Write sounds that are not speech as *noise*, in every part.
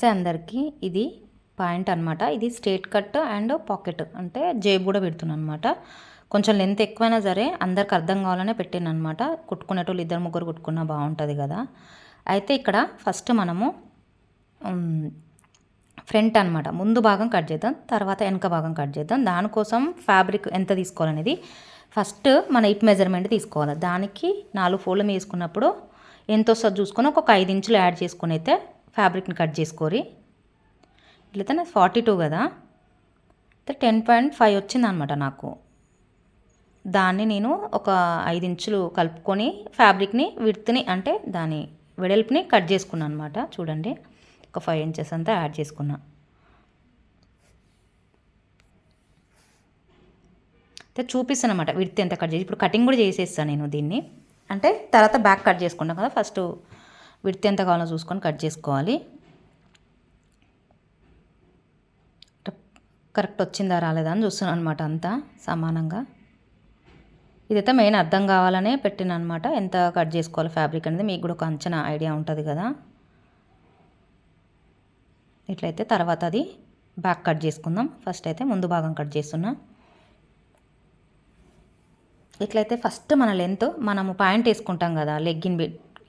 నమస్తే అందరికీ ఇది పాయింట్ అనమాట ఇది స్ట్రేట్ కట్ అండ్ పాకెట్ అంటే జేబు కూడా పెడుతున్నాను అనమాట కొంచెం లెంత్ ఎక్కువైనా సరే అందరికి అర్థం కావాలనే పెట్టాను అనమాట కుట్టుకునేటోళ్ళు ఇద్దరు ముగ్గురు కుట్టుకున్నా బాగుంటుంది కదా. అయితే ఇక్కడ ఫస్ట్ మనము ఫ్రంట్ అనమాట ముందు భాగం కట్ చేద్దాం తర్వాత వెనక భాగం కట్ చేద్దాం. దానికోసం ఫ్యాబ్రిక్ ఎంత తీసుకోవాలనేది ఫస్ట్ మన ఇప్ మెజర్మెంట్ తీసుకోవాలి. దానికి నాలుగు ఫోల్డ్ వేసుకున్నప్పుడు ఎంత వస్తుంది చూసుకొని ఒక ఐదు ఇంచులు యాడ్ చేసుకుని అయితే ఫ్యాబ్రిక్ని కట్ చేసుకోరి ఇట్లయితే ఫార్టీ టూ కదా అయితే టెన్ పాయింట్ ఫైవ్ వచ్చిందనమాట నాకు. దాన్ని నేను ఒక ఐదు ఇంచులు కలుపుకొని ఫ్యాబ్రిక్ని విడ్త్ని అంటే దాని వెడల్పుని కట్ చేసుకున్నాను అనమాట చూడండి ఒక ఫైవ్ ఇంచెస్ అంతా యాడ్ చేసుకున్నా. అయితే చూపిస్తాను అనమాట విడ్త్ ఎంత కట్ చేసి ఇప్పుడు కటింగ్ కూడా చేసేస్తాను నేను దీన్ని. అంటే తర్వాత బ్యాక్ కట్ చేసుకున్నాను కదా ఫస్ట్ విడితే ఎంత కావాలో చూసుకొని కట్ చేసుకోవాలి. కరెక్ట్ వచ్చిందా రాలేదా అని చూస్తున్నాను అనమాట అంతా సమానంగా. ఇదైతే మెయిన్ అర్థం కావాలనే పెట్టిన అనమాట ఎంత కట్ చేసుకోవాలి ఫ్యాబ్రిక్ అనేది మీకు కూడా ఒక అంచనా ఐడియా ఉంటుంది కదా. ఇట్లయితే తర్వాత అది బ్యాక్ కట్ చేసుకుందాం. ఫస్ట్ అయితే ముందు భాగం కట్ చేస్తున్నా. ఇట్లయితే ఫస్ట్ మన లెంత్ మనము పాయింట్ వేసుకుంటాం కదా లెగ్గిన్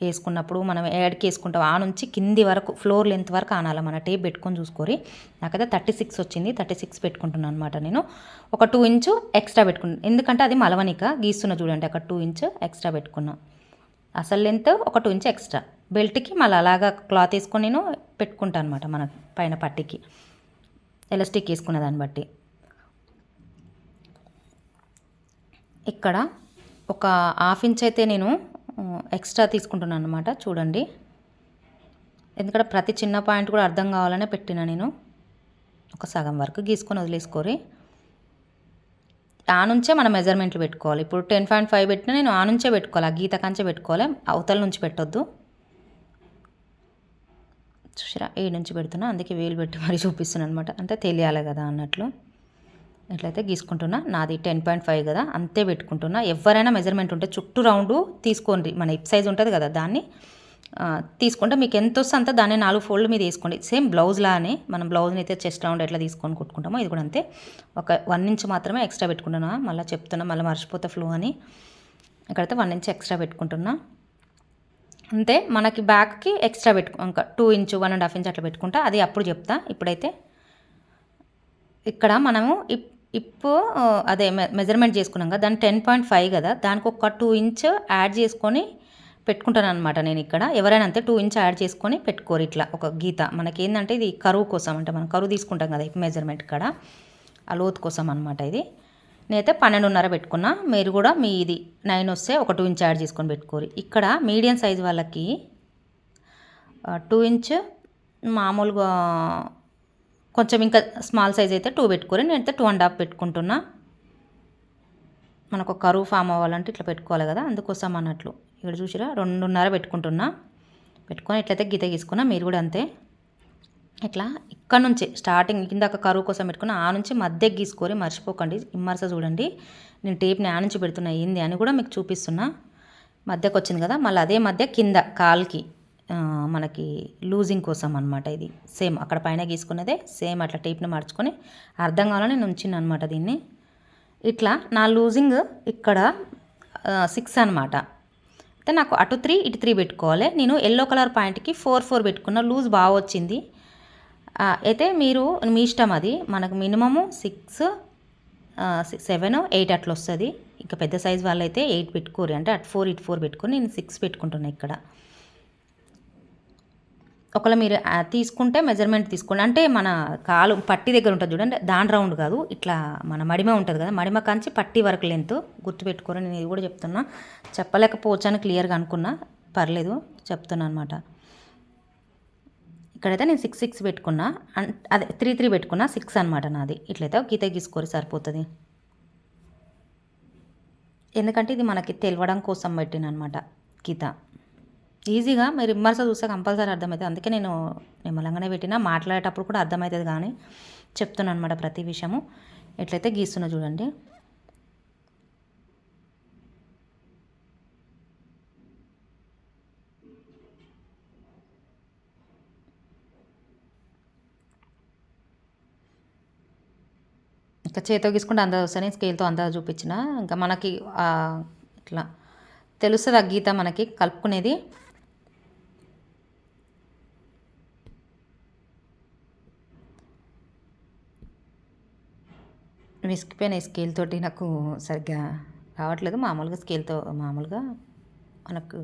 వేసుకున్నప్పుడు మనం యాడ్కి వేసుకుంటాం ఆ నుంచి కింది వరకు ఫ్లోర్ లెంత్ వరకు ఆనాలి మన టేప్ పెట్టుకొని చూసుకోరి. నాకైతే థర్టీ సిక్స్ వచ్చింది. థర్టీ సిక్స్ పెట్టుకుంటున్నాను అనమాట నేను. ఒక టూ ఇంచు ఎక్స్ట్రా పెట్టుకున్నాను ఎందుకంటే అది మలవనిక గీస్తున్నా చూడండి. అక్కడ టూ ఇంచు ఎక్స్ట్రా పెట్టుకున్నా. అసలు లెంత్ ఒక టూ ఇంచు ఎక్స్ట్రా. బెల్ట్కి మళ్ళీ అలాగా క్లాత్ వేసుకొని నేను పెట్టుకుంటాను అనమాట మన పైన పట్టికి. ఎలాస్టిక్ వేసుకున్న దాన్ని బట్టి. ఇక్కడ ఒక హాఫ్ ఇంచ్ అయితే నేను ఎక్స్ట్రా తీసుకుంటున్నాను అనమాట చూడండి. ఎందుకంటే ప్రతి చిన్న పాయింట్ కూడా అర్థం కావాలనే పెట్టిన నేను. ఒక సగం వరకు గీసుకొని వదిలేసుకోరి ఆ నుంచే మనం మెజర్మెంట్లు పెట్టుకోవాలి. ఇప్పుడు టెన్ పాయింట్ ఫైవ్ పెట్టినా నేను ఆ నుంచే పెట్టుకోవాలి. ఆ గీత కంచే పెట్టుకోవాలి. అవతల నుంచి పెట్టొద్దు. చూసారా ఏ నుంచి పెడుతున్నా అందుకే వేలు పెట్టి మరీ చూపిస్తున్నాను అనమాట అంటే తెలియాలి కదా అన్నట్లు. ఎట్లయితే గీసుకుంటున్నా నాది టెన్ పాయింట్ ఫైవ్ కదా అంతే పెట్టుకుంటున్నా. ఎవరైనా మెజర్మెంట్ ఉంటే చుట్టూ రౌండ్ తీసుకోండి. మన ఇప్ సైజ్ ఉంటుంది కదా దాన్ని తీసుకుంటే మీకు ఎంత వస్తే అంత దాన్ని నాలుగు ఫోల్డ్ మీద వేసుకోండి. సేమ్ బ్లౌజ్లానే మనం బ్లౌజ్ని అయితే చెస్ట్ రౌండ్ ఎట్లా తీసుకొని కుట్టుకుంటామో ఇది కూడా అంతే. ఒక వన్ ఇంచ్ మాత్రమే ఎక్స్ట్రా పెట్టుకుంటున్నా మళ్ళీ చెప్తున్నా మళ్ళీ మర్చిపోతే ఫ్లో అని. ఇక్కడైతే వన్ ఇంచ్ ఎక్స్ట్రా పెట్టుకుంటున్నా. అంతే మనకి బ్యాక్కి ఎక్స్ట్రా పెట్టుకో ఇంకా two inch one and half inch అట్లా పెట్టుకుంటా. అది అప్పుడు చెప్తా. ఇప్పుడైతే ఇక్కడ మనము ఇప్ ఇప్పు అదే మెజర్మెంట్ చేసుకున్నాం కదా దాని టెన్ పాయింట్ ఫైవ్ కదా దానికి ఒక టూ ఇంచ్ యాడ్ చేసుకొని పెట్టుకుంటాను అనమాట నేను ఇక్కడ. ఎవరైనా అంతే టూ ఇంచ్ యాడ్ చేసుకొని పెట్టుకోరు ఇట్లా ఒక గీత. మనకి ఏంటంటే ఇది కరువు కోసం అంటే మనం కరువు తీసుకుంటాం కదా మెజర్మెంట్ ఇక్కడ ఆ లోతు కోసం అనమాట ఇది. నేనైతే పన్నెండున్నర పెట్టుకున్నా. మీరు కూడా మీ ఇది నైన్ వస్తే ఒక టూ ఇంచ్ యాడ్ చేసుకొని పెట్టుకోరు. ఇక్కడ మీడియం సైజ్ వాళ్ళకి టూ ఇంచ్ మామూలుగా కొంచెం ఇంకా స్మాల్ సైజ్ అయితే టూ పెట్టుకోరు. నేనైతే టూ అండ్ హాఫ్ పెట్టుకుంటున్నా. మనకు కరువు ఫామ్ అవ్వాలంటే ఇట్లా పెట్టుకోవాలి కదా అందుకోసం అన్నట్లు. ఇక్కడ చూసిరా రెండున్నర పెట్టుకుంటున్నా. పెట్టుకొని ఇట్లయితే గీత గీసుకున్నా మీరు కూడా అంతే. ఇట్లా ఇక్కడ నుంచి స్టార్టింగ్ ఇందాక కరువు కోసం పెట్టుకున్న ఆ నుంచి మధ్య గీసుకొని మర్చిపోకండి. ఇమ్మర్స చూడండి. నేను టేప్ని ఆ నుంచి పెడుతున్నా ఏంది అని కూడా మీకు చూపిస్తున్నా. మధ్యకు వచ్చింది కదా మళ్ళీ అదే మధ్య కింద కాల్కి. మనకి లూజింగ్ కోసం అనమాట ఇది. సేమ్ అక్కడ పైన గీసుకున్నదే సేమ్ అట్లా టేప్ని మార్చుకొని అర్థం కావాలని నేను ఉంచిన అనమాట దీన్ని. ఇట్లా నా లూజింగ్ ఇక్కడ సిక్స్ అనమాట అయితే నాకు అటు త్రీ ఇటు త్రీ పెట్టుకోవాలి. నేను ఎల్లో కలర్ పాయింట్కి ఫోర్ ఫోర్ పెట్టుకున్న లూజ్ బాగా వచ్చింది. అయితే మీరు మీ ఇష్టం అది. మనకు మినిమము సిక్స్ సెవెన్ ఎయిట్ అట్లా వస్తుంది. ఇంకా పెద్ద సైజ్ వాళ్ళైతే ఎయిట్ పెట్టుకోరు. అంటే అటు ఫోర్ ఇటు ఫోర్ పెట్టుకొని నేను సిక్స్ పెట్టుకుంటున్నాను ఇక్కడ. ఒకవేళ మీరు తీసుకుంటే మెజర్మెంట్ తీసుకోండి. అంటే మన కాలు పట్టి దగ్గర ఉంటుంది చూడండి దాని రౌండ్ కాదు. ఇట్లా మన మడిమ ఉంటుంది కదా మడిమ కాంచి పట్టి వరకు లెంత్ గుర్తుపెట్టుకోరని నేను ఇది కూడా చెప్తున్నా. చెప్పలేకపోవచ్చాను క్లియర్గా అనుకున్నా. పర్లేదు చెప్తున్నా అనమాట ఇక్కడైతే నేను సిక్స్ సిక్స్ పెట్టుకున్నా. అదే త్రీ త్రీ పెట్టుకున్నా. సిక్స్ అనమాట నాది. ఇట్లయితే గీత గీసుకోరు సరిపోతుంది. ఎందుకంటే ఇది మనకి తెలవడం కోసం పెట్టిన అనమాట గీత. ఈజీగా మీరు విమర్స చూస్తే కంపల్సరీ అర్థమవుతుంది అందుకే నేను నిమ్మలంగానే పెట్టినా. మాట్లాడేటప్పుడు కూడా అర్థమవుతుంది కానీ చెప్తున్నాను అనమాట ప్రతి విషయము. ఎట్లయితే గీస్తున్నా చూడండి. ఇంకా చేతితో గీసుకుంటే అందరూ వస్తాను స్కేల్తో అందాజు చూపించిన. ఇంకా మనకి ఇట్లా తెలుస్తుంది ఆ గీత మనకి కలుపుకునేది. విసిగిపోయిన ఈ స్కేల్ తోటి నాకు సరిగ్గా రావట్లేదు. మామూలుగా స్కేల్తో మామూలుగా మనకు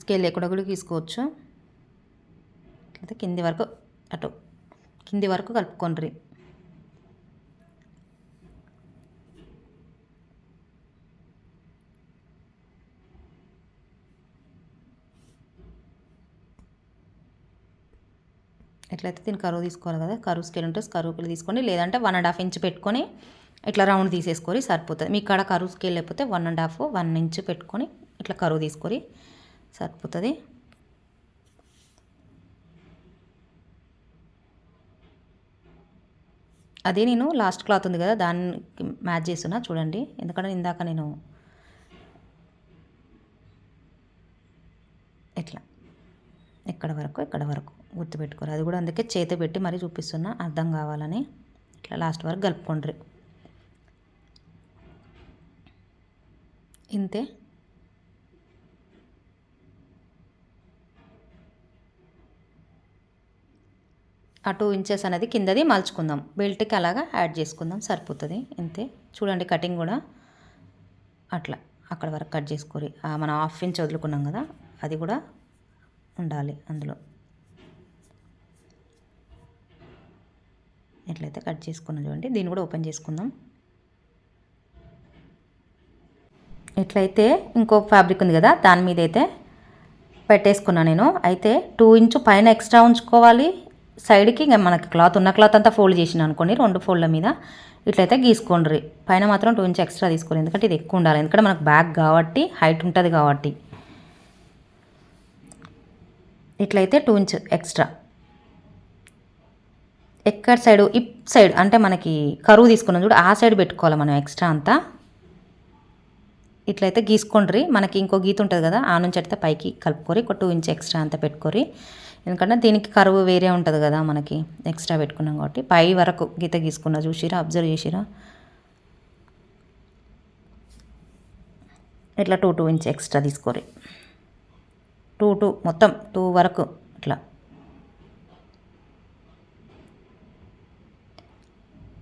స్కేల్ లేకుండా కూడా తీసుకోవచ్చు. అయితే కింది వరకు అటు కింది వరకు కలుపుకోండి ఎట్లయితే దీన్ని కరువు తీసుకోవాలి కదా కరువు స్కేల్ ఉంటే కరువుకి తీసుకోండి. లేదంటే వన్ అండ్ హాఫ్ ఇంచ్ పెట్టుకొని ఇట్లా రౌండ్ తీసేసుకొని సరిపోతుంది. మీ కాడ కరువు స్కేల్ లేకపోతే one and half one inch పెట్టుకొని ఇట్లా కరువు తీసుకొని సరిపోతుంది. అదే నేను లాస్ట్ క్లాత్ ఉంది కదా దానికి మ్యాచ్ చేస్తున్నా చూడండి. ఎందుకంటే ఇందాక నేను ఇట్లా ఇక్కడ వరకు ఇక్కడ వరకు. గుర్తుపెట్టుకోరు. అది కూడా అందుకే చేతి పెట్టి మరీ చూపిస్తున్నా అర్థం కావాలని. ఇట్లా లాస్ట్ వరకు కలుపుకోండి ఇంతే. ఆ టూ ఇంచెస్ అనేది కిందది మలుచుకుందాం. బెల్ట్కి అలాగా యాడ్ చేసుకుందాం సరిపోతుంది. ఇంతే. చూడండి కటింగ్ కూడా అట్లా. అక్కడ వరకు కట్ చేసుకోరి. మనం హాఫ్ ఇంచ్ వదులుకున్నాం కదా అది కూడా ఉండాలి అందులో. ఎట్లయితే కట్ చేసుకున్నాం చూడండి దీన్ని కూడా ఓపెన్ చేసుకుందాం. ఇట్లయితే ఇంకో ఫ్యాబ్రిక్ ఉంది కదా దాని మీద అయితే పెట్టేసుకున్నా నేను. అయితే టూ ఇంచు పైన ఎక్స్ట్రా ఉంచుకోవాలి. సైడ్కి ఇంకా మనకి క్లాత్ ఉన్న క్లాత్ అంతా ఫోల్డ్ చేసిన అనుకోండి రెండు ఫోల్డ్ల మీద ఇట్లయితే గీసుకోండి పైన మాత్రం టూ ఇంచ్ ఎక్స్ట్రా తీసుకోవాలి ఎందుకంటే ఇది ఎక్కువ ఉండాలి. ఎందుకంటే మనకు బ్యాగ్ కాబట్టి హైట్ ఉంటుంది కాబట్టి. ఇట్లయితే టూ ఇంచ్ ఎక్స్ట్రా. ఎక్కడ సైడ్? ఇప్ సైడ్. అంటే మనకి కరువు తీసుకున్నాం చూడు ఆ సైడ్ పెట్టుకోవాలి మనం ఎక్స్ట్రా అంతా. ఇట్లయితే గీసుకోండి మనకి ఇంకో గీత ఉంటుంది కదా ఆ నుంచి అయితే పైకి కలుపుకొని ఒక టూ ఇంచ్ ఎక్స్ట్రా అంతా పెట్టుకోరి ఎందుకంటే దీనికి కరువు వేరే ఉంటుంది కదా మనకి ఎక్స్ట్రా పెట్టుకున్నాం కాబట్టి. పై వరకు గీత గీసుకున్నా చూసిరా అబ్జర్వ్ చేసిరా? ఇట్లా టూ టూ ఇంచ్ ఎక్స్ట్రా తీసుకోరి. టూ టూ మొత్తం టూ వరకు ఇట్లా.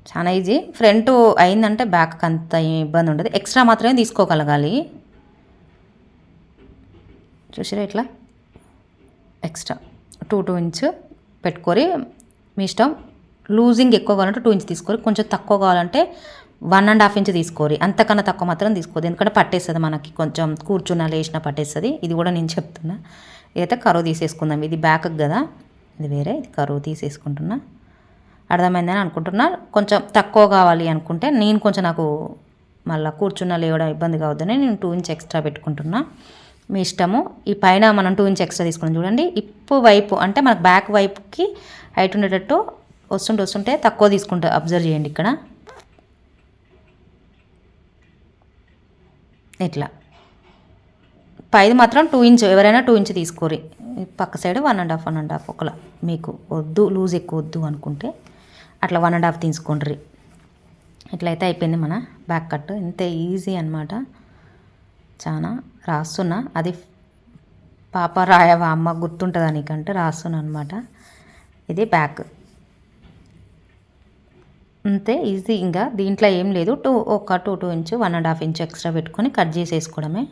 చాలా ఈజీ ఫ్రంట్ అయిందంటే బ్యాక్ అంత ఇబ్బంది ఉండదు. ఎక్స్ట్రా మాత్రమే తీసుకోగలగాలి. చూసారా ఇట్లా? ఎక్స్ట్రా టూ టూ ఇంచ్ పెట్టుకొని మీ ఇష్టం. లూజింగ్ ఎక్కువ కావాలంటే టూ ఇంచ్ తీసుకోరు. కొంచెం తక్కువ కావాలంటే వన్ అండ్ హాఫ్ ఇంచ్ తీసుకోరు. అంతకన్నా తక్కువ మాత్రం తీసుకోదు. ఎందుకంటే పట్టేస్తుంది మనకి. కొంచెం కూర్చున్న లేచిన పట్టేస్తుంది. ఇది కూడా నేను చెప్తున్నా. ఇదైతే కరువు తీసేసుకుందాం. ఇది బ్యాక్ కదా. ఇది వేరే. ఇది కరువు తీసేసుకుంటున్నా. అర్థమైందని అనుకుంటున్నా. కొంచెం తక్కువ కావాలి అనుకుంటే నేను కొంచెం నాకు మళ్ళీ కూర్చున్న లేవడం ఇబ్బంది కావద్దని నేను టూ ఇంచ్ ఎక్స్ట్రా పెట్టుకుంటున్నా. మీ ఇష్టము. ఈ పైన మనం టూ ఇంచ్ ఎక్స్ట్రా తీసుకుని చూడండి. ఇప్పు వైపు అంటే మనకు బ్యాక్ వైపుకి హైట్ ఉండేటట్టు వస్తుంటే వస్తుంటే తక్కువ తీసుకుంటా అబ్జర్వ్ చేయండి ఇక్కడ. ఇట్లా. పైది మాత్రం టూ ఇంచ్ ఎవరైనా టూ ఇంచ్ తీసుకోరి. పక్క side one and half one and half ఒకలా. మీకు వద్దు లూజ్ ఎక్కువ వద్దు అనుకుంటే. అట్లా వన్ అండ్ హాఫ్ తీసుకుండ్రి. ఇట్లయితే అయిపోయింది మన బ్యాక్ కట్ ఇంతే ఈజీ అనమాట చాలా రాస్తున్నా. అది పాప రాయవా అమ్మ గుర్తుంటుందా నీకంటే? రాస్తున్నా అనమాట ఇది బ్యాక్ అంతే ఈజీ ఇంకా దీంట్లో ఏం లేదు. టూ ఒక two two inch one and half inch extra పెట్టుకొని కట్ చేసేసుకోవడమే.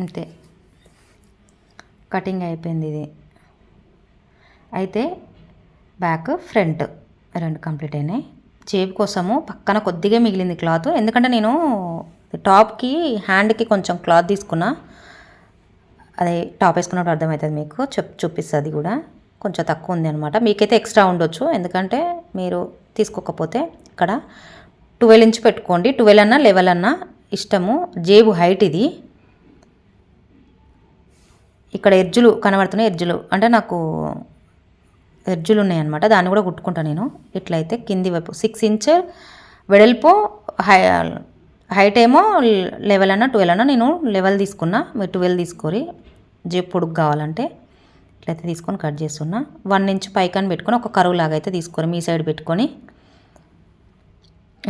అంతే. కటింగ్ అయిపోయింది ఇది. అయితే బ్యాక్ ఫ్రంట్ రెండు కంప్లీట్ అయినాయి. చేపు కోసము పక్కన కొద్దిగా మిగిలింది క్లాత్. ఎందుకంటే నేను టాప్కి హ్యాండ్కి కొంచెం క్లాత్ తీసుకున్నా. అదే టాప్ వేసుకున్నప్పుడు అర్థమవుతుంది మీకు. చెప్ చూపిస్తుంది కూడా. కొంచెం తక్కువ ఉంది అనమాట మీకైతే ఎక్స్ట్రా ఉండొచ్చు. ఎందుకంటే మీరు తీసుకోకపోతే ఇక్కడ ట్వెల్వ్ ఇంచ్ పెట్టుకోండి. ట్వెల్వ్ అన్నా లెవెల్ అన్నా ఇష్టము. జేబు హైట్ ఇది. ఇక్కడ ఎడ్జులు కనబడుతున్నాయి ఎడ్జులు. అంటే నాకు ఎడ్జులు ఉన్నాయన్నమాట దాన్ని కూడా కుట్టుకుంటా నేను. ఇట్లయితే కింది వైపు సిక్స్ ఇంచ్ వెడల్పు హై హైట్ ఏమో లెవెల్ అన్న ట్వెల్వ్ అన్న నేను లెవెల్ తీసుకున్నా. మీరు ట్వెల్వ్ తీసుకోరి. జే పొడుగు కావాలంటే ఇట్లయితే తీసుకొని కట్ చేస్తున్నా. వన్ ఇంచ్ పైకాన్ పెట్టుకొని ఒక కరువు లాగా అయితే తీసుకొని మీ సైడ్ పెట్టుకొని.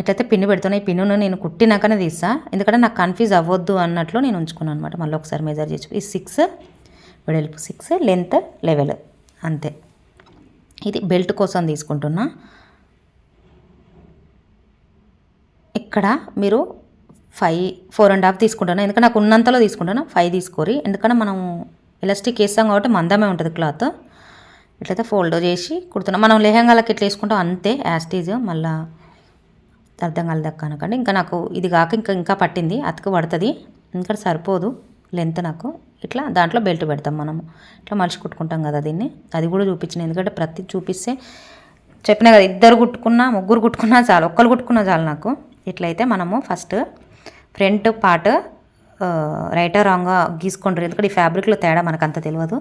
ఎట్లయితే పిన్ను పెడుతున్నా. ఈ పిన్నును నేను కుట్టినాకనే తీస్తా. ఎందుకంటే నాకు కన్ఫ్యూజ్ అవ్వద్దు అన్నట్లు నేను ఉంచుకున్నాను అనమాట మళ్ళీ ఒకసారి మెజర్ చేసి ఈ సిక్స్ వెడల్పు సిక్స్ లెంత్ లెవెల్. అంతే. ఇది బెల్ట్ కోసం తీసుకుంటున్నా. ఇక్కడ మీరు ఫైవ్ ఫోర్ అండ్ హాఫ్ తీసుకుంటాను ఎందుకంటే నాకు ఉన్నంతలో తీసుకుంటాను ఫైవ్ తీసుకోరి. ఎందుకంటే మనం ఎలాస్టిక్ వేస్తాం కాబట్టి మందమే ఉంటుంది క్లాత్. ఇట్లయితే ఫోల్డ్ చేసి కుడుతున్నాం. మనం లెహంగాలకి ఎట్లా వేసుకుంటాం? అంతే. యాస్టీజ్ మళ్ళీ అర్థం కలదక్క అనకండి. ఇంకా నాకు ఇది కాక ఇంకా ఇంకా పట్టింది. అతుకు పడుతుంది. ఇంకా సరిపోదు. లెంత్ నాకు. ఇట్లా దాంట్లో బెల్ట్ పెడతాం మనము. ఇట్లా మలిచి కుట్టుకుంటాం కదా దీన్ని. అది కూడా చూపించిన. ఎందుకంటే ప్రతి చూపిస్తే చెప్పిన కదా ఇద్దరు కుట్టుకున్నా ముగ్గురు కుట్టుకున్నా చాలు ఒక్కరు కుట్టుకున్నా చాలు నాకు. ఇట్లయితే మనము ఫస్ట్ ఫ్రంట్ పార్ట్ రైటర్ రాంగ్గా గీసుకుంటారు. ఎందుకంటే ఈ ఫ్యాబ్రిక్లో తేడా మనకు అంత తెలియదు.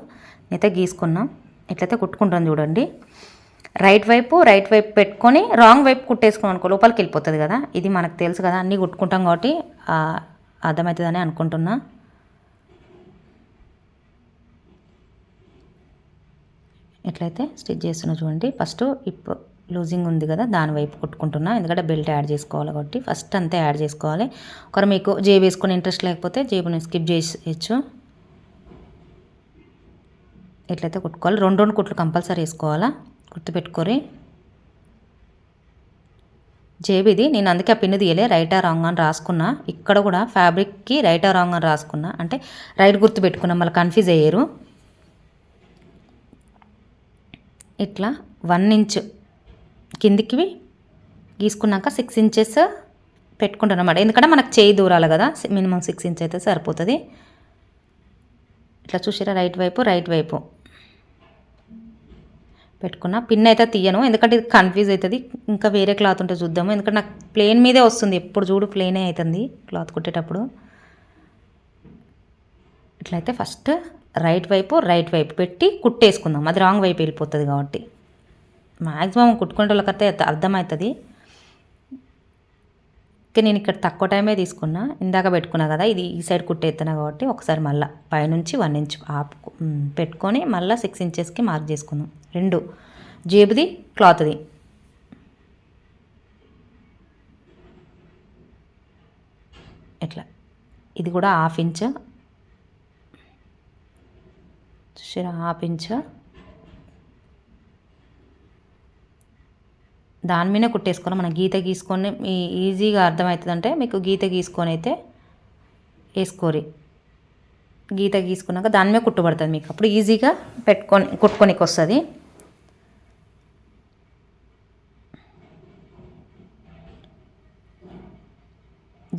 అయితే గీసుకున్నాం. ఇట్లయితే కుట్టుకుంటాం చూడండి. రైట్ వైపు రైట్ వైపు పెట్టుకొని రాంగ్ వైపు కుట్టేసుకున్నాం అనుకో లోపలికి వెళ్ళిపోతుంది కదా. ఇది మనకు తెలుసు కదా అన్నీ కుట్టుకుంటాం కాబట్టి అర్థమవుతుందని అనుకుంటున్నా. ఎట్లయితే స్టిచ్ చేస్తున్నా చూడండి. ఫస్ట్ ఇప్పుడు లూజింగ్ ఉంది కదా దాని వైపు కుట్టుకుంటున్నా. ఎందుకంటే బెల్ట్ యాడ్ చేసుకోవాలి కాబట్టి ఫస్ట్ అంతే యాడ్ చేసుకోవాలి. ఒకరు మీకు జేబు వేసుకుని ఇంట్రెస్ట్ లేకపోతే జేబుని స్కిప్ చేసేయచ్చు. ఎట్లయితే కుట్టుకోవాలి. రెండు రెండు కుట్లు కంపల్సరీ వేసుకోవాలా? గుర్తుపెట్టుకోరి. జేబు ఇది. నేను అందుకే ఆ పిన్ను తీయలే. రైటా రాంగ్ అని రాసుకున్నా. ఇక్కడ కూడా ఫ్యాబ్రిక్కి రైటా రాంగ్ అని రాసుకున్నా. అంటే రైట్ గుర్తు పెట్టుకున్నా మళ్ళీ కన్ఫ్యూజ్ అయ్యారు. ఇట్లా వన్ ఇంచ్ కిందికి గీసుకున్నాక సిక్స్ ఇంచెస్ పెట్టుకుంటాను అన్నమాట ఎందుకంటే మనకు చేయి దూరాలి కదా మినిమం సిక్స్ ఇంచ్ అయితే సరిపోతుంది. ఇట్లా చూసారా రైట్ వైపు రైట్ వైపు. పెట్టుకున్న. పిన్ అయితే తీయను. ఎందుకంటే ఇది కన్ఫ్యూజ్ అవుతుంది. ఇంకా వేరే క్లాత్ ఉంటే చూద్దాము. ఎందుకంటే నాకు ప్లేన్ మీదే వస్తుంది. ఎప్పుడు చూడు ప్లేనే అవుతుంది క్లాత్ కుట్టేటప్పుడు. ఇట్లయితే ఫస్ట్ రైట్ వైపు రైట్ వైపు పెట్టి కుట్టేసుకుందాం. అది రాంగ్ వైపు వెళ్ళిపోతుంది కాబట్టి. మ్యాక్సిమం కుట్టుకునే వాళ్ళకైతే అర్థమవుతుంది. ఓకే నేను ఇక్కడ తక్కువ టైమే తీసుకున్నా. ఇందాక పెట్టుకున్నా కదా ఇది ఈ సైడ్ కుట్టేస్తున్నా కాబట్టి ఒకసారి మళ్ళీ పైనుంచి వన్ ఇంచ్ ఆపు పెట్టుకొని మళ్ళీ సిక్స్ ఇంచెస్కి మార్క్ చేసుకుందాం. రెండు. జేబుది క్లాత్ది. ఇట్లా ఇది కూడా హాఫ్ ఇంచ్ చూసారా హాఫ్ ఇంచ్ దాని మీద కుట్టేసుకోవాలి మనం గీత గీసుకొని మీ ఈజీగా అర్థమవుతుందంటే మీకు గీత గీసుకొని అయితే వేసుకోరి. గీత గీసుకున్నాక దాని మీద కుట్టుబడుతుంది మీకు. అప్పుడు ఈజీగా పెట్టుకొని కుట్టుకొనికి వస్తుంది.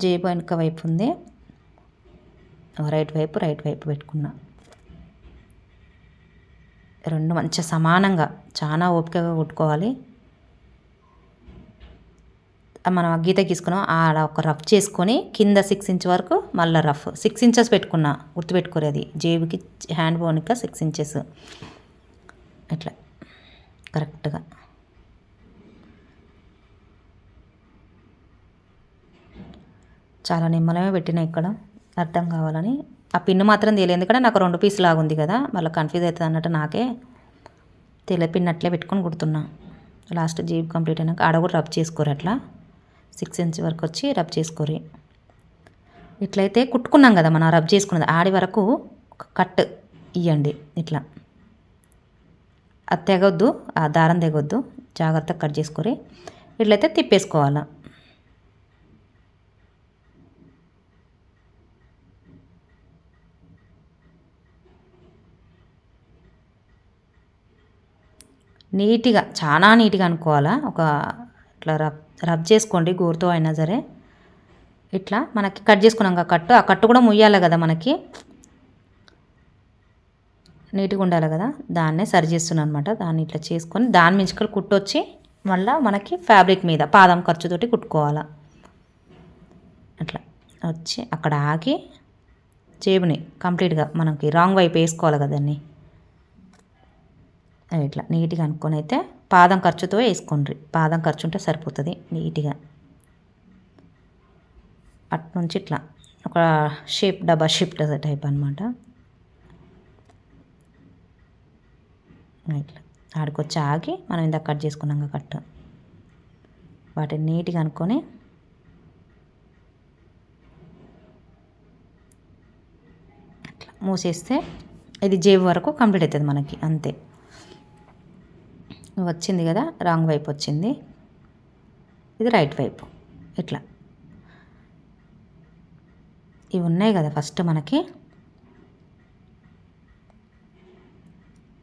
జేబు వెనుక వైపు ఉంది. రైట్ వైపు రైట్ వైపు పెట్టుకున్నా. రెండు మంచిగా సమానంగా చాలా ఓపికగా కొట్టుకోవాలి. మనం ఆ గీత గీసుకున్నాం ఆడ ఒక రఫ్ చేసుకొని కింద సిక్స్ ఇంచ్ వరకు మళ్ళీ రఫ్. సిక్స్ ఇంచెస్ పెట్టుకున్నా గుర్తుపెట్టుకోరేది. జేబుకి హ్యాండ్ బోన్కి సిక్స్ ఇంచెస్ ఇట్లా కరెక్ట్గా చాలా నిమ్మలమే పెట్టినా ఇక్కడ అర్థం కావాలని ఆ పిన్ను మాత్రం తెలియదు ఎందుకంటే నాకు రెండు పీస్ లాగుంది కదా. మళ్ళీ కన్ఫ్యూజ్ అవుతుంది అన్నట్టు నాకే తెల్ల అట్లే పెట్టుకొని కుడుతున్నా. లాస్ట్ జీబ్ కంప్లీట్ అయినాక ఆడ కూడా రబ్ చేసుకోరు అట్లా. సిక్స్ ఇంచ్ వరకు వచ్చి రబ్ చేసుకోరి. ఇట్లయితే కుట్టుకున్నాం కదా మనం రబ్ చేసుకున్నది. ఆడి వరకు కట్ ఇవ్వండి ఇట్లా. అది తెగొద్దు ఆ దారం తెగొద్దు. జాగ్రత్తగా కట్ చేసుకొని ఇట్లయితే తిప్పేసుకోవాలి. నీట్గా చాలా నీట్గా అనుకోవాలా? ఒక ఇట్లా రబ్ రబ్ చేసుకోండి గోరుతో అయినా సరే. ఇట్లా మనకి కట్ చేసుకున్నాక కట్టు ఆ కట్టు కూడా ముయ్యాలి కదా మనకి. నీట్గా ఉండాలి కదా? దాన్నే సరి చేస్తున్నాను అనమాట దాన్ని ఇట్లా చేసుకొని దాని మించుకలు కుట్టొచ్చి మళ్ళీ మనకి ఫ్యాబ్రిక్ మీద పాదం ఖర్చుతోటి కుట్టుకోవాలా. అట్లా వచ్చి అక్కడ ఆగి జేబుని కంప్లీట్గా మనకి రాంగ్ వైపు వేసుకోవాలి కదా ఇట్లా నీట్గా అనుకొని అయితే పాదం ఖర్చుతో వేసుకోండి. పాదం ఖర్చు ఉంటే సరిపోతుంది నీట్గా. అటు నుంచి ఇట్లా ఒక షేప్ డబ్బా షేప్ టైప్ అనమాట ఇట్లా ఆడికొచ్చి ఆగి మనం ఇందాక కట్ చేసుకున్నాం కట్ వాటిని నీట్గా అనుకొని అట్లా మూసేస్తే ఇది జేబు వరకు కంప్లీట్ అవుతుంది మనకి అంతే. వచ్చింది కదా రాంగ్ వైపు వచ్చింది. ఇది రైట్ వైపు. ఇట్లా. ఇవి ఉన్నాయి కదా ఫస్ట్ మనకి.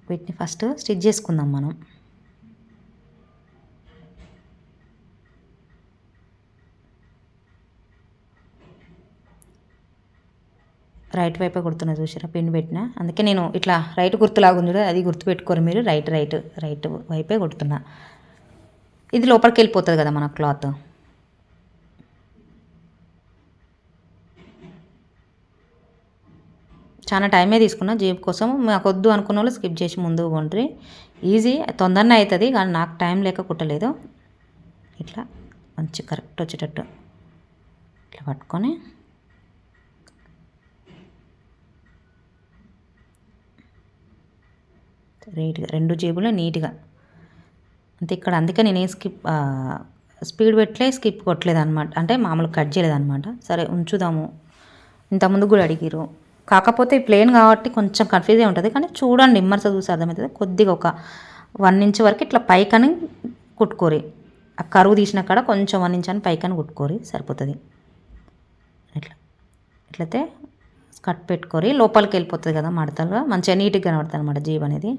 వీటిని ఫస్ట్ స్టిచ్ చేసుకుందాం మనం. రైట్ వైపే కుడుతున్నా చూసారా పిన్ పెట్టిన. అందుకే నేను ఇట్లా రైట్ గుర్తులాగా ఉంది అది గుర్తు పెట్టుకోరు మీరు. రైట్ రైట్ రైట్ వైపే కుడుతున్నా. ఇది లోపలికి వెళ్ళిపోతుంది కదా మన క్లాత్ చాలా టైమే తీసుకున్నా జేబు కోసం. మాకు వద్దు అనుకున్న వాళ్ళు స్కిప్ చేసి ముందు పోండ్రి. ఈజీ తొందరనే అవుతుంది కానీ నాకు టైం లేక కుట్టలేదు. ఇట్లా మంచి కరెక్ట్ వచ్చేటట్టు. ఇట్లా పట్టుకొని రైట్గా రెండు జేబులు నీట్గా. అంతే ఇక్కడ అందుకే నేను ఏ స్కిప్ స్పీడ్ పెట్టలే స్కిప్ కొట్టలేదు అనమాట అంటే మామూలు కట్ చేయలేదు అనమాట సరే ఉంచుదాము. ఇంతకుముందు కూడా అడిగిరు కాకపోతే ప్లేన్ కాబట్టి కొంచెం కన్ఫ్యూజ్ ఉంటుంది. కానీ చూడండి ఇమ్మర్స చూసి అర్థమవుతుంది. కొద్దిగా ఒక వన్ ఇంచ్ వరకు ఇట్లా పైకని కుట్టుకోరి. ఆ కరువు తీసిన కాడ కొంచెం వన్ ఇంచ్ అని పైకని కుట్టుకోరి సరిపోతుంది. ఇట్లా. ఇట్లయితే కట్ పెట్టుకోరి లోపలికి వెళ్ళిపోతుంది కదా మడతలుగా. మంచిగా నీట్గా కనబడుతుంది అనమాట జీబ్ అనేది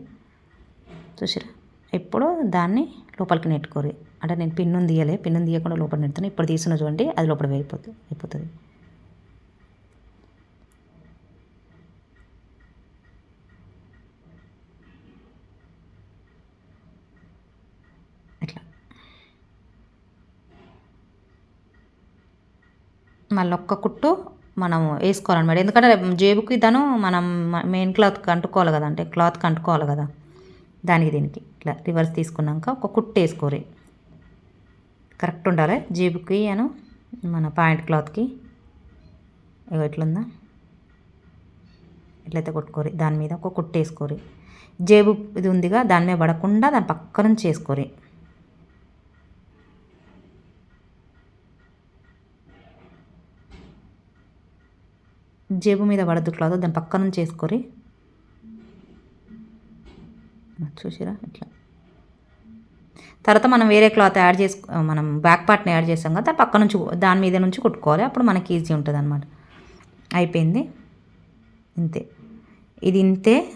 చూసిరా ఇప్పుడు దాన్ని లోపలికి నెట్టుకోరి. అంటే నేను పిన్ను తీయలే పిన్ను తీయకుండా లోపల నెడుతున్నాను ఇప్పుడు తీసుకున్న చూడండి అది లోపల వెళ్ళిపోతుంది. అయిపోతుంది ఇట్లా మళ్ళీ ఒక్క కుట్టు మనం వేసుకోవాలన్నమాట. ఎందుకంటే జేబుకి దాను మనం మెయిన్ క్లాత్కి అంటుకోవాలి కదా అంటే క్లాత్ అంటుకోవాలి కదా. దానికి దీనికి ఇట్లా రివర్స్ తీసుకున్నాక ఒక కుట్టు వేసుకోరి కరెక్ట్ ఉండాలి. జేబుకి అను మన పాయింట్ క్లాత్కి. ఇగో ఎట్లుందా? ఎట్లయితే కొట్టుకోరి దాని మీద ఒక కుట్టు వేసుకోరి జేబు ఇది ఉందిగా దాని మీద పడకుండా దాని పక్క నుంచి వేసుకోరి జేబు మీద పడద్దు క్లాత్ దాని పక్క నుంచి వేసుకోరి చూసిరా? ఇట్లా. తర్వాత మనం వేరే క్లాత్ యాడ్ చేసుకో మనం బ్యాక్ పార్ట్ని యాడ్ చేస్తాం కదా పక్క నుంచి దాని మీద నుంచి కుట్టుకోవాలి. అప్పుడు మనకి ఈజీ ఉంటుంది అనమాట అయిపోయింది. ఇంతే. ఇది ఇంతే.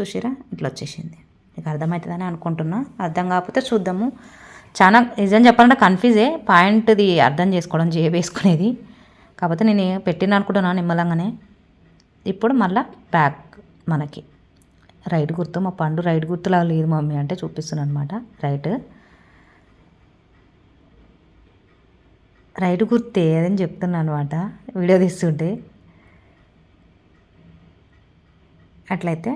చూసిరా? ఇట్లా వచ్చేసింది. మీకు అర్థమవుతుందని అనుకుంటున్నా. అర్థం కాకపోతే చూద్దాము. చాలా నిజం చెప్పాలంటే కన్ఫ్యూజే. పాయింట్ది అర్థం చేసుకోవడం వేసుకునేది. కాకపోతే నేను పెట్టిన అనుకుంటున్నాను నిమ్మలంగానే. ఇప్పుడు మళ్ళీ బ్యాక్ మనకి. రైట్ గుర్తు మా పండు రైట్ గుర్తులా లేదు మమ్మీ అంటే చూపిస్తున్నాను అనమాట రైట్. రైట్ గుర్తే ఏదని చెప్తున్నాను అనమాట వీడియో తీస్తుంటే. అట్లయితే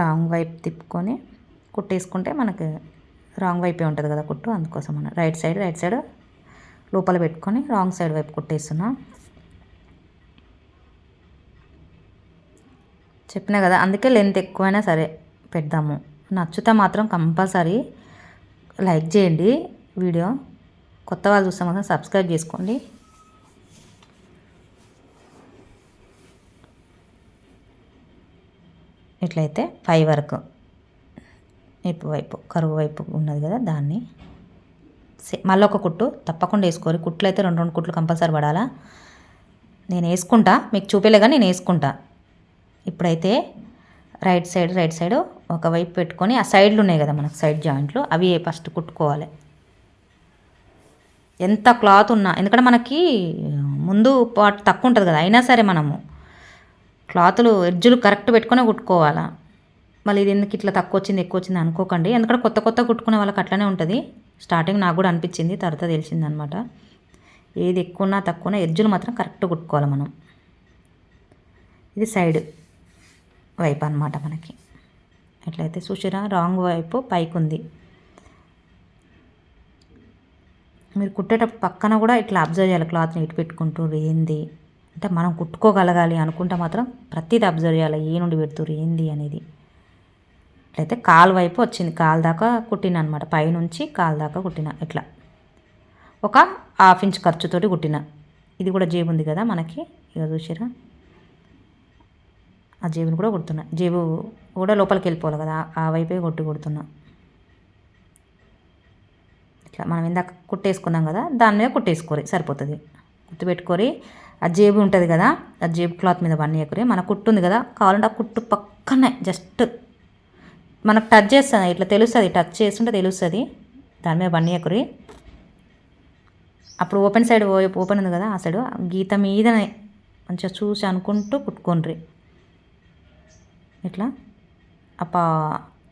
రాంగ్ వైపు తిప్పుకొని కుట్టేసుకుంటే మనకు రాంగ్ వైపే ఉంటుంది కదా కుట్టు అందుకోసం మన రైట్ సైడ్ రైట్ సైడ్ లోపల పెట్టుకొని రాంగ్ సైడ్ వైపు కుట్టేస్తున్నా. చెప్పినా కదా అందుకే లెంత్ ఎక్కువైనా సరే పెడదాము. నచ్చితే మాత్రం కంపల్సరీ లైక్ చేయండి వీడియో. కొత్త వాళ్ళు చూస్తే మాత్రం సబ్స్క్రైబ్ చేసుకోండి. ఇట్లయితే పై వరకు ఇప్పు వైపు కరువు వైపు ఉన్నది కదా దాన్ని. మళ్ళీ ఒక కుట్టు తప్పకుండా వేసుకోరు కుట్లు అయితే రెండు రెండు కుట్లు కంపల్సరీ పడాలా? నేను వేసుకుంటా. మీకు చూపేలే కానీ నేను వేసుకుంటా. ఇప్పుడైతే రైట్ సైడ్ రైట్ సైడ్ ఒకవైపు పెట్టుకొని ఆ సైడ్లు ఉన్నాయి కదా మనకు సైడ్ జాయింట్లు అవి ఫస్ట్ కుట్టుకోవాలి. ఎంత క్లాత్ ఉన్నా ఎందుకంటే మనకి ముందు పాటు తక్కువ ఉంటుంది కదా అయినా సరే మనము క్లాతులు ఎడ్జులు కరెక్ట్ పెట్టుకునే కుట్టుకోవాలా. మళ్ళీ ఇది ఎందుకు ఇట్లా తక్కువ వచ్చింది ఎక్కువ వచ్చింది అనుకోకండి. ఎందుకంటే కొత్త కొత్త కుట్టుకునే వాళ్ళకి అట్లనే ఉంటుంది. స్టార్టింగ్ నాకు కూడా అనిపించింది తర్వాత తెలిసింది అనమాట ఏది ఎక్కువన్నా తక్కువన్నా ఎడ్జులు మాత్రం కరెక్ట్ కుట్టుకోవాలి మనం. ఇది సైడ్. వైపు అనమాట మనకి. ఎట్లయితే చూసిరా రాంగ్ వైపు పైకి ఉంది మీరు కుట్టేటప్పుడు పక్కన కూడా ఇట్లా అబ్జర్వ్ చేయాలి. క్లాత్ని ఇటు పెట్టుకుంటారు ఏంది? అంటే మనం కుట్టుకోగలగాలి అనుకుంటే మాత్రం ప్రతిదీ అబ్జర్వ్ చేయాలి. ఏ నుండి పెడుతురు ఏంది అనేది. ఇట్లయితే కాలు వైపు వచ్చింది. కాలు దాకా కుట్టిన అనమాట పైనుంచి కాలు దాకా కుట్టిన. ఇట్లా ఒక హాఫ్ ఇంచ్ ఖర్చుతోటి కుట్టిన. ఇది కూడా జేబు ఉంది కదా మనకి. ఇక చూసారా ఆ జేబుని కూడా కొడుతున్నా. జేబు కూడా లోపలికి వెళ్ళిపోవాలి కదా ఆ వైపే కొట్టి కొడుతున్నా. ఇట్లా మనం ఇందాక కుట్టేసుకున్నాం కదా దాని మీద కుట్టేసుకోరి సరిపోతుంది. గుర్తుపెట్టుకొని ఆ జేబు ఉంటుంది కదా ఆ జేబు క్లాత్ మీద వన్ ఇయకరి మన కుట్టు ఉంది కదా కావాలంటే ఆ కుట్టు పక్కనే జస్ట్ మనకు టచ్ చేస్తుంది ఇట్లా తెలుస్తుంది టచ్ చేస్తుంటే తెలుస్తుంది దాని మీద వన్ ఎక్కురి అప్పుడు ఓపెన్ సైడ్ ఓపెన్ ఉంది కదా ఆ సైడ్ గీత మీదనే మంచిగా చూసి అనుకుంటూ కుట్టుకోండి ఇట్లా ఆ పా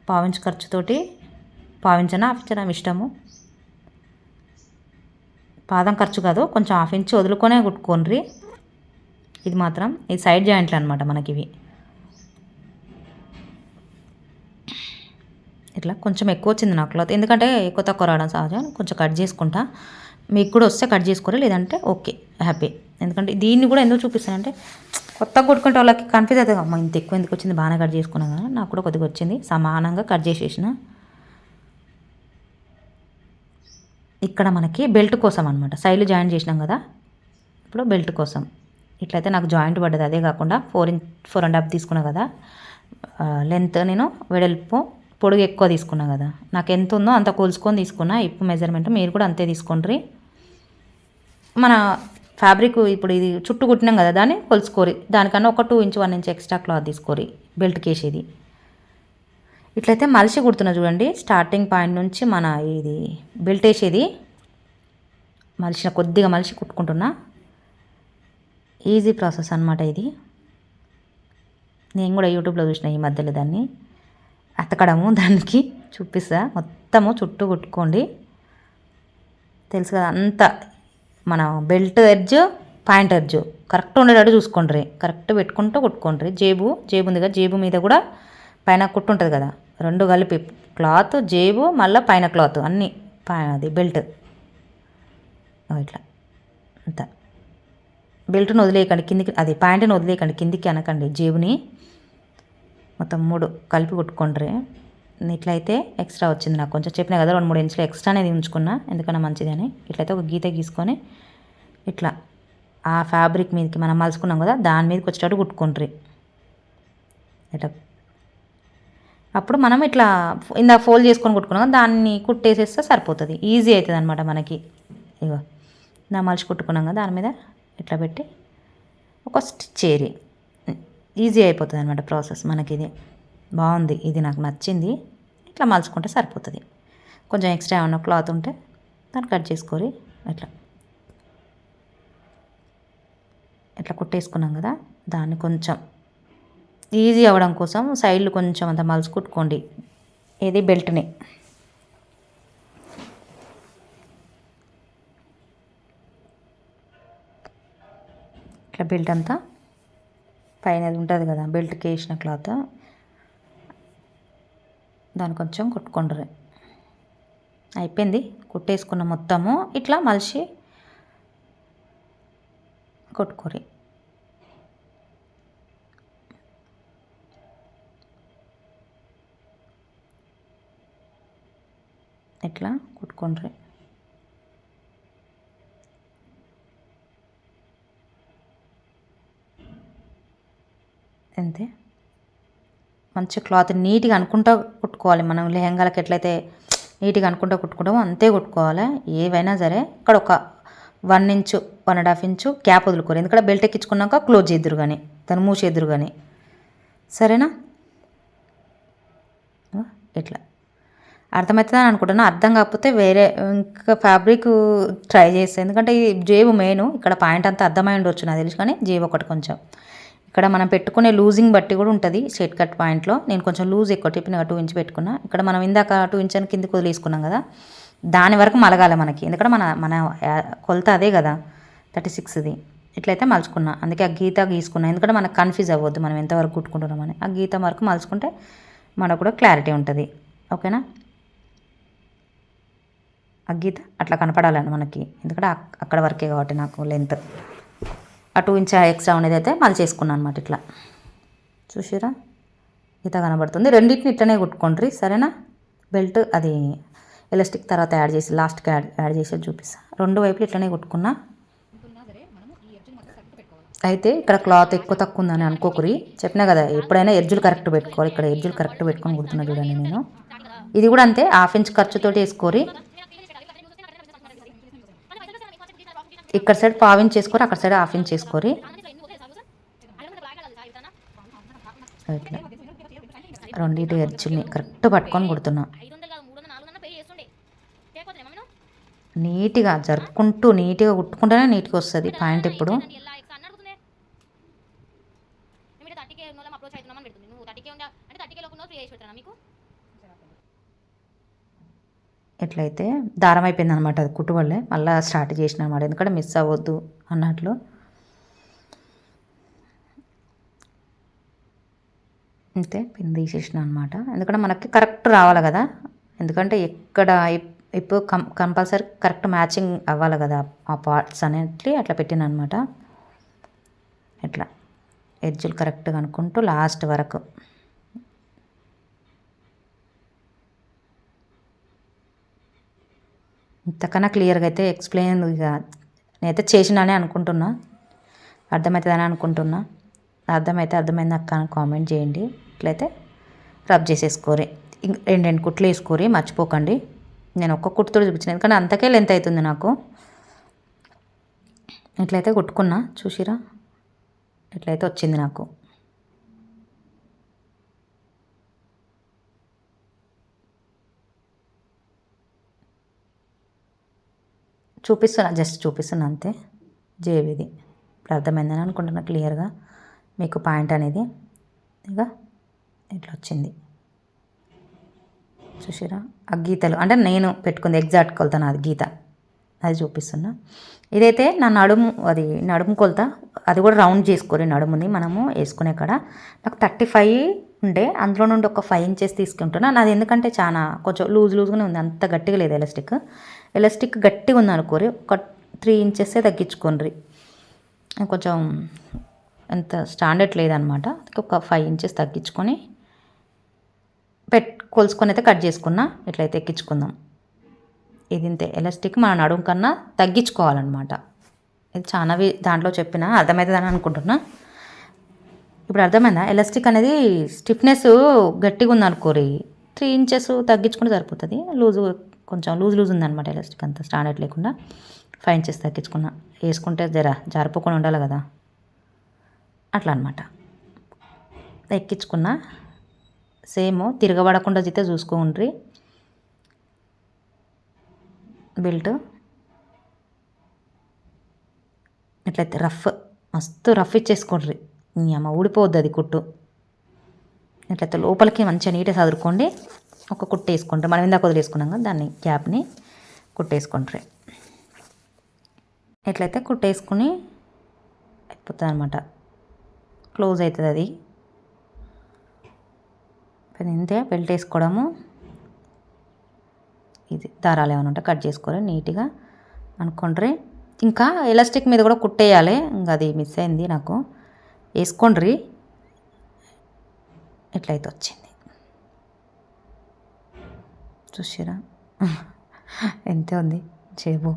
పావించ ఖర్చుతోటి పావించనా ఆఫించనా ఇష్టము? పాదం ఖర్చు కాదు కొంచెం హాఫ్ ఇంచ్ వదులుకొనే కుట్టుకోండి ఇది మాత్రం ఇది సైడ్ జాయింట్లు అనమాట మనకి ఇవి ఇట్లా కొంచెం ఎక్కువ వచ్చింది నాకు క్లాత్. ఎందుకంటే ఎక్కువ తక్కువ రావడం సహజం. కొంచెం కట్ చేసుకుంటా. మీకు కూడా వస్తే కట్ చేసుకోరు? లేదంటే ఓకే హ్యాపీ. ఎందుకంటే దీన్ని కూడా ఎందుకు చూపిస్తానంటే కొత్తగా కొట్టుకుంటే వాళ్ళకి కన్ఫ్యూజ్ అవుతుంది. అమ్మ ఇంత ఎక్కువ ఎందుకు వచ్చింది? బాగానే కట్ చేసుకున్నాం కదా. నాకు కూడా కొద్దిగా వచ్చింది. సమానంగా కట్ చేసేసిన. ఇక్కడ మనకి బెల్ట్ కోసం అనమాట సైడ్లు జాయింట్ చేసినాం కదా. ఇప్పుడు బెల్ట్ కోసం. ఇట్లయితే నాకు జాయింట్ పడ్డది. అదే కాకుండా four inch four and half తీసుకున్నా కదా. లెంత్ నేను వెడల్పు పొడుగు ఎక్కువ తీసుకున్నా కదా. నాకు ఎంత ఉందో అంత కొలుసుకొని తీసుకున్నా. ఇప్పు మెజర్మెంట్ మీరు కూడా అంతే తీసుకోండి మన ఫ్యాబ్రిక్ ఇప్పుడు ఇది చుట్టూ కుట్టినాం కదా దాన్ని కొలుసుకోరి దానికన్నా ఒక two inch one inch extra cloth తీసుకోరి బెల్ట్కి వేసేది ఇట్లయితే మలిసి కుడుతున్నా చూడండి. స్టార్టింగ్ పాయింట్ నుంచి మన ఇది బెల్ట్ వేసేది. మలిసిన కొద్దిగా మలిసి కుట్టుకుంటున్నా. ఈజీ ప్రాసెస్ అనమాట ఇది. నేను కూడా యూట్యూబ్లో చూసిన ఈ మధ్యలో దాన్ని. అతకడము దానికి చూపిస్తా. మొత్తము చుట్టూ కుట్టుకోండి. తెలుసు కదా అంత మన belt edge point edge. Correct ఉండేటట్టు చూసుకోండి కరెక్ట్ పెట్టుకుంటూ కుట్టుకోండి జేబు జేబు ఉంది కదా జేబు మీద కూడా పైన కుట్టు ఉంటుంది కదా. రెండు కలిపి. క్లాత్ జేబు మళ్ళీ పైన క్లాత్. అన్నీ అది బెల్ట్. ఇట్లా. అంత. బెల్ట్ని వదిలేయకండి. కిందికి అది ప్యాంటుని వదిలేయకండి. కిందికి అనకండి. జేబుని. మొత్తం మూడు కలిపి కుట్టుకోండి ఇట్లయితే ఎక్స్ట్రా వచ్చింది నాకు. కొంచెం చెప్పిన కదా రెండు మూడు ఇంచులు ఎక్స్ట్రా అనేది ఉంచుకున్నా. ఎందుకన్నా మంచిదని. ఇట్లయితే ఒక గీత గీసుకొని ఇట్లా ఆ ఫ్యాబ్రిక్ మీదకి మనం మలుచుకున్నాం కదా దాని మీదకి వచ్చేటట్టు కుట్టుకుంటారు. ఇట్లా. అప్పుడు మనం ఇట్లా ఇందా ఫోల్డ్ చేసుకొని కుట్టుకున్నాం దాన్ని కుట్టేసేస్తే సరిపోతుంది. ఈజీ అవుతుంది అనమాట మనకి. ఇగో నా మలిచి కుట్టుకున్నాం కదా దాని మీద ఇట్లా పెట్టి ఒక స్టిచ్ ఏరి. ఈజీ అయిపోతుంది అనమాట ప్రాసెస్ మనకి ఇది బాగుంది ఇది నాకు నచ్చింది. ఇట్లా మలుచుకుంటే సరిపోతుంది. కొంచెం ఎక్స్ట్రా ఏమైనా క్లాత్ ఉంటే దాన్ని కట్ చేసుకోరి. ఇట్లా. ఇట్లా కుట్టేసుకున్నాం కదా దాన్ని కొంచెం ఈజీ అవ్వడం కోసం సైడ్లు కొంచెం అంత మలుచు కుట్టుకోండి. ఇది బెల్ట్ని. ఇట్లా బెల్ట్ అంతా పైన ఉంటుంది కదా బెల్ట్కి వేసిన క్లాత్. దాన్ని కొంచెం కుట్టుకుండ్రి అయిపోయింది. కుట్టేసుకున్న మొత్తము ఇట్లా మలిసి కొట్టుకోరి ఇట్లా కుట్టుకుండ్రి అంతే. మంచి క్లాత్ నీట్గా అనుకుంటా కుట్టుకోవాలి. మనం లెహంగాలకు ఎట్లయితే నీట్గా అనుకుంటా కుట్టుకుంటామో అంతే కుట్టుకోవాలి. ఏవైనా సరే ఇక్కడ ఒక one inch one and half inch gap వదులుకోరు ఎందుకంటే బెల్ట్ ఎక్కించుకున్నాక క్లోజ్ చేద్దరు కానీ దాన్ని మూసేద్దరు కానీ సరేనా? ఇట్లా. అర్థమవుతుందని అనుకుంటున్నా. అర్థం కాకపోతే వేరే ఇంకా ఫ్యాబ్రిక్ ట్రై చేస్తాను ఎందుకంటే ఈ జేబు మెయిన్ ఇక్కడ పాయింట్ అంతా అర్థమై ఉండొచ్చు నాకు తెలుసు కానీ జేబు ఒకటి కొంచెం. ఇక్కడ మనం పెట్టుకునే లూజింగ్ బట్టి కూడా ఉంటుంది షేట్ కట్ పాయింట్లో. నేను కొంచెం లూజ్ ఎక్కువ టిప్పిన టూ ఇంచ్ పెట్టుకున్నా. ఇక్కడ మనం ఇందాక టూ ఇంచ్ అని కిందకి వదిలేసుకున్నాం కదా దాని వరకు మలగాలి మనకి. ఎందుకంటే మన మన కొలత అదే కదా థర్టీ సిక్స్ది ఇట్లయితే మలుచుకున్నా. అందుకే ఆ గీత గీసుకున్నా. ఎందుకంటే మనకు కన్ఫ్యూజ్ అవ్వద్దు మనం ఎంతవరకు కుట్టుకుంటున్నామని ఆ గీత వరకు మలుచుకుంటే మనకు కూడా క్లారిటీ ఉంటుంది. ఓకేనా? ఆ గీత అట్లా కనపడాలని మనకి. ఎందుకంటే అక్కడ వరకే కాబట్టి నాకు లెంత్. ఆ టూ ఇంచ్ ఎక్స్ట్రా ఉండేది అయితే మళ్ళీ చేసుకున్నాను అనమాట ఇట్లా. చూసిరా ఇంత కనబడుతుంది. రెండింటిని ఇట్లనే కుట్టుకోండి సరేనా? బెల్ట్ అది ఎలాస్టిక్ తర్వాత యాడ్ చేసి లాస్ట్కి యాడ్ యాడ్ చేసి చూపిస్తా. రెండు వైపులు ఇట్లనే కుట్టుకున్నా. అయితే ఇక్కడ క్లాత్ ఎక్కువ తక్కువ ఉందని అనుకోకురి. చెప్పినా కదా ఎప్పుడైనా ఎర్జులు కరెక్ట్ పెట్టుకోవాలి. ఇక్కడ ఎర్జులు కరెక్ట్ పెట్టుకొని కుడుతున్నా చూడండి నేను. ఇది కూడా అంతే. హాఫ్ ఇంచ్ ఖర్చుతోటి వేసుకోరి. ఇక్కడ సైడ్ పావు ఇంచ్ చేసుకోరి అక్కడ సైడ్ హాఫ్ ఇంచ్ చేసుకోరి ఇట్లా రెండింటి ఎడ్జుల్ని కరెక్ట్ పట్టుకొని కుడుతున్నా. నీట్గా జరుపుకుంటూ నీట్గా కుట్టుకుంటేనే నీట్గా వస్తుంది పాయింట్ ఇప్పుడు ఎలా ఎక్స్ అని అడుగుతుంది మేము థర్టీ కే ఉన్న అప్రోచ్ అవుతున్నామని పెడుతుంది నువ్వు థర్టీ కే ఉందా అంటే థర్టీ కేలో ఉన్న ఫ్రీ చేసి పెడతాను మీకు ఎట్లయితే దారం అయిపోయింది అనమాట అది కుట్టుబడలే మళ్ళీ స్టార్ట్ చేసిన అనమాట ఎందుకంటే మిస్ అవ్వద్దు అన్నట్లు. అంతే పిన్ తీసేసిన అనమాట ఎందుకంటే మనకి కరెక్ట్ రావాలి కదా. ఎందుకంటే ఎక్కడ ఇప్పుడు కం కంపల్సరీ కరెక్ట్ మ్యాచింగ్ అవ్వాలి కదా. ఆ పార్ట్స్ అనేటి అట్లా పెట్టిన అనమాట ఇట్లా ఎడ్జులు కరెక్ట్గా అనుకుంటూ లాస్ట్ వరకు. ఇంతకన్నా క్లియర్గా అయితే ఎక్స్ప్లెయిన్ ఇక నేనైతే చేసినానే అనుకుంటున్నా. అర్థమవుతుందని అనుకుంటున్నా. అర్థమైతే అర్థమైంది అక్క అని కామెంట్ చేయండి. ఇట్లయితే రబ్ చేసేసుకోరి రెండు రెండు కుట్లు వేసుకోరి మర్చిపోకండి. నేను ఒక్క కుట్టుతో చూపించిన ఎందుకంటే అంతకే లెంత్ అవుతుంది నాకు. ఇట్లయితే కుట్టుకున్నా చూసిరా? ఇట్లయితే వచ్చింది నాకు. చూపిస్తున్నా జస్ట్ చూపిస్తున్నా అంతే. జేబీది ఇప్పుడు అర్థమైందని అనుకుంటున్నా క్లియర్గా. మీకు పాయింట్ అనేది ఇక ఇట్లా వచ్చింది చూసారా? ఆ గీతలు. అంటే నేను పెట్టుకుంది ఎగ్జాక్ట్ కొలత నాది గీత. అది చూపిస్తున్నా. ఇదైతే నా నడుము అది నడుము కొలత. అది కూడా రౌండ్ చేసుకోరి నడుముని మనము వేసుకునే కాడ. నాకు థర్టీ ఫైవ్ ఉండే అందులో నుండి ఒక ఫైవ్ ఇంచెస్ తీసుకుంటున్నా. నాది ఎందుకంటే చాలా కొంచెం లూజ్ లూజ్గానే ఉంది. అంత గట్టిగా లేదు ఎలాస్టిక్. ఎలాస్టిక్ గట్టిగా ఉందనుకోరి ఒక త్రీ ఇంచెస్ తగ్గించుకోండి కొంచెం అంత స్టాండర్డ్ లేదనమాట ఒక ఫైవ్ ఇంచెస్ తగ్గించుకొని పెట్ కొలుసుకొని అయితే కట్ చేసుకున్నా ఇట్లయితే ఎక్కించుకుందాం. ఇది ఇంతే. ఎలాస్టిక్ మన నడుము కన్నా తగ్గించుకోవాలన్నమాట. ఇది చాలా దాంట్లో చెప్పిన అర్థమవుతుందని అనుకుంటున్నా. ఇప్పుడు అర్థమైందా? ఎలాస్టిక్ అనేది స్టిఫ్నెస్ గట్టిగా ఉంది అనుకోరి త్రీ ఇంచెస్ తగ్గించుకుంటే సరిపోతుంది. లూజు కొంచెం లూజ్ లూజ్ ఉందన్నమాట ఎలాస్టిక్ అంత స్టాండర్డ్ లేకుండా. ఫైన్ చేసి తగ్గించుకున్నా. వేసుకుంటే జర జారిపోకుండా ఉండాలి కదా. అట్లా అనమాట ఎక్కించుకున్నా. సేమ్ తిరగబడకుండా అయితే చూసుకోండ్రి బెల్ట్. ఇట్లయితే రఫ్ మస్తు రఫ్ ఇచ్చేసుకోండ్రి. నీ అమ్మ ఊడిపోవద్దు అది కుట్టు. ఇట్లయితే లోపలికి మంచిగా నీట్గా చదువుకోండి ఒక కుట్టు వేసుకోండి మనం ఇందాక వదిలేసుకున్నాం కదా దాన్ని గ్యాప్ని కుట్టేసుకుంటారు. ఎట్లయితే కుట్టేసుకుని అయిపోతుంది అనమాట క్లోజ్ అవుతుంది అది. ఇంతే బెల్ట్ వేసుకోవడము. ఇది దారాలు ఏమైనా ఉంటే కట్ చేసుకోవాలి నీట్గా అనుకోండ్రి ఇంకా ఎలాస్టిక్ మీద కూడా కుట్టేయాలి. ఇంకా అది మిస్ అయింది నాకు. వేసుకోండ్రి ఎట్లయితే వచ్చింది. చూసిరా? *laughs* ఎంత ఉంది చేబు.